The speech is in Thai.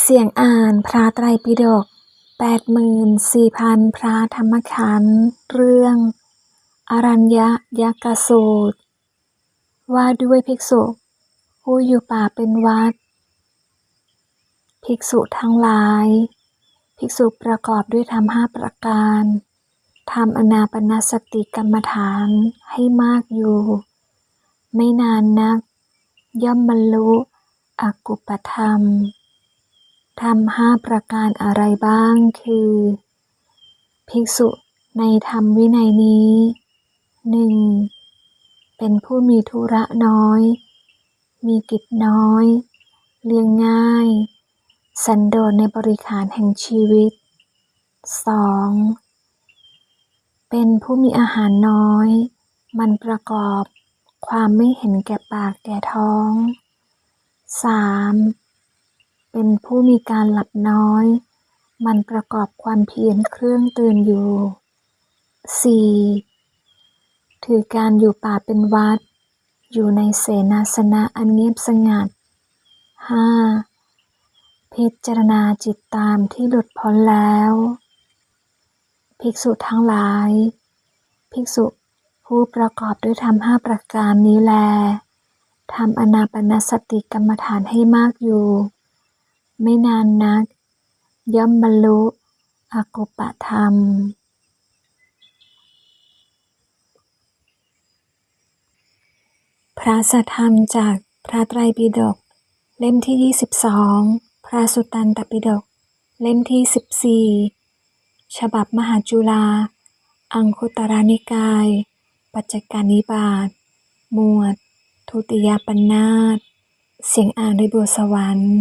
เสียงอ่านพระไตรปิฎกแปดหมื่นสี่พันพระธรรมขันธ์เรื่อง อรัญญยักกสูตร ว่าด้วยภิกษุ ผู้อยู่ป่าเป็นวัด ภิกษุทั้งหลาย ภิกษุประกอบด้วยธรรมห้าประการทำอนาปานสติกรรมฐานให้มากอยู่ ไม่นานนัก ย่อมบรรลุอกุปธรรม ทำห้าประการอะไรบ้างคือ ภิกษุในธรรมวินัยนี้หนึ่งเป็นผู้มีธุระน้อย มีกิจน้อย เลี้ยงง่าย สันโดษในบริขารแห่งชีวิตสองเป็นผู้มีอาหารน้อย มันประกอบความไม่เห็นแก่ปากแก่ท้องสาม เป็นผู้มีการหลับน้อย มันประกอบความเพียรเครื่องตื่นอยู่ 4. ถือการอยู่ป่าเป็นวัด อยู่ในเสนาสนะอันเงียบสงัด 5. พิจารณาจิตตามที่หลุดพ้นแล้ว ภิกษุทั้งหลาย ภิกษุผู้ประกอบด้วยธรรมห้าประการนี้แลทำอนาปานสติกรรมฐานให้มากอยู่ ไม่นานนัก ย่อมบรรลุอกุปธรรม พระสัทธรรมจากพระไตรปิฎกเล่มที่ 22 พระสุตตันตปิฎกเล่มที่ 14 ฉบับมหาจุฬาอังคุตรนิกาย ปัจจการนิบาตหมวด ทุติยปัญนาตเสียงอ่านโดยบัวสวรรค์